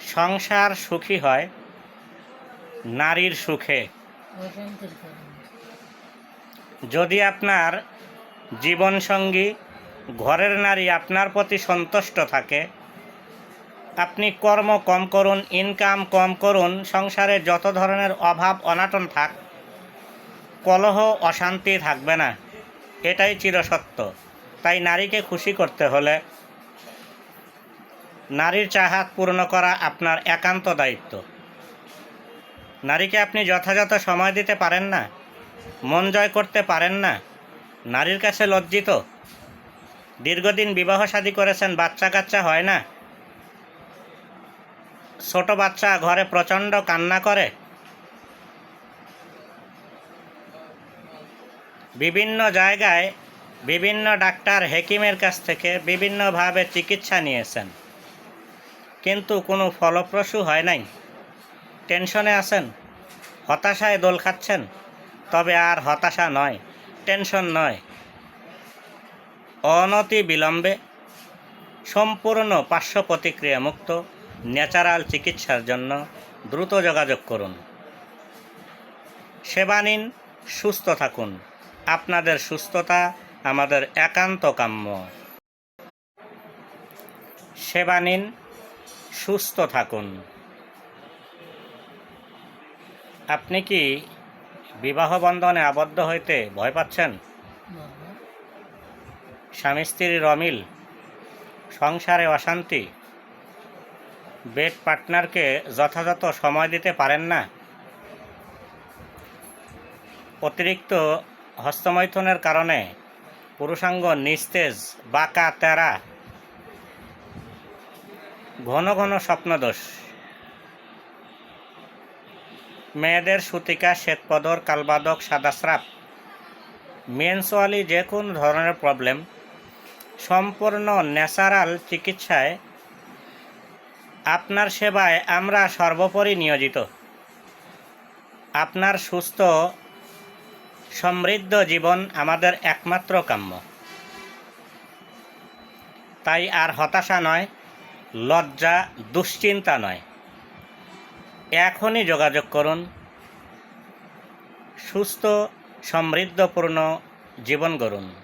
সংসার সুখী হয়, নারীর সুখে। যদি আপনার জীবনসঙ্গী, ঘরের নারী আপনার প্রতি সন্তুষ্ট থাকে, আপনি কর্ম কম করুন ইনকাম কম করুন, সংসারে যত ধরনের অভাব, অনাটন থাক, কলহ, অশান্তি থাকবে না। এটাই চিরসত্য। তাই নারীকে খুশি করতে হলে নারীর চাহাত পূর্ণ করা আপনার একান্ত দায়িত্ব। নারীকে আপনি যথাযথ সময় দিতে পারেন না, মন জয় করতে পারেন না, নারীর কাছে লজ্জিত। দীর্ঘদিন বিবাহ শাদী করেছেন বাচ্চা কাচ্চা হয় না। ছোট বাচ্চা ঘরে প্রচণ্ড কান্না করে। বিভিন্ন জায়গায় বিভিন্ন ডাক্তার হেকিমের কাছ থেকে বিভিন্নভাবে চিকিৎসা নিয়েছেন। কিন্তু কোনো ফলপ্রসূ হয় নাই। টেনশনে আছেন, হতাশায় দোল খাচ্ছেন, তবে আর হতাশা নয়, টেনশন নয়। অনতি বিলম্বে সম্পূর্ণ পার্শ্ব প্রতিক্রিয়া মুক্ত ন্যাচারাল চিকিৎসার জন্য দ্রুত যোগাযোগ করুন। সেবা নিন, সুস্থ থাকুন। আপনাদের সুস্থতা আমাদের একান্ত কাম্য। সেবা নিন সুস্থ থাকুন। আপনি কি বিবাহ বন্ধনে আবদ্ধ হইতে ভয় পাচ্ছেন? স্বামী স্ত্রীর অমিল সংসারে অশান্তি, বেড পার্টনারকে যথাযথ সময় দিতে পারেন না? অতিরিক্ত হস্তমৈথুনের কারণে পুরুষাঙ্গ নিস্তেজ, বাঁকা, তেরা ঘন ঘন স্বপ্নদোষ। মেয়েদের সুতিকা, শ্বেতপদর, কালবাদক সাদাস্রাপ মেন্সওয়ালি যে কোনো ধরনের প্রবলেম সম্পূর্ণ ন্যাচারাল চিকিৎসায় আপনার সেবায় আমরা সর্বোপরি নিয়োজিত। আপনার সুস্থ, সমৃদ্ধ জীবন আমাদের একমাত্র কাম্য। তাই আর হতাশা নয় লজ্জা দুশ্চিন্তা নয়। এখনই যোগাযোগ করুন। সুস্থ সমৃদ্ধপূর্ণ জীবন গড়ুন।